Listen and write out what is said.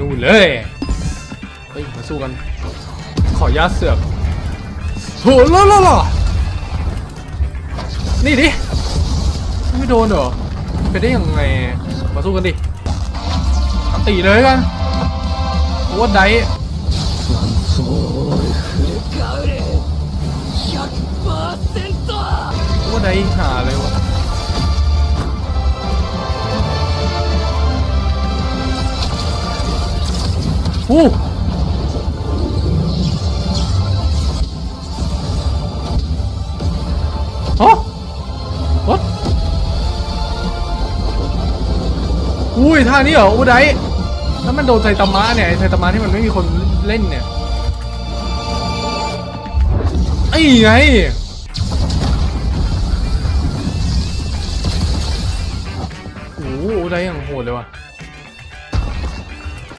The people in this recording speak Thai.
นู่นเลย เฮ้ย มาสู้กัน ขอญาตเสือกโหล่อล่อล่อนี่ดิ ไม่โดนเหรอไปได้ยังไง มาสู้กันดิอันตีเลยกันโอ้ไดว่าได้หาเลยวะ อู้ฮะ what อุ้ยท่านี้เหรออูไดแล้วมันโดนไซตามะเนี่ยไอ้ไซตามะที่มันไม่มีคนเล่นเนี่ยไอ้ไงโอ้โหได้อย่างโหดเลยว่ะ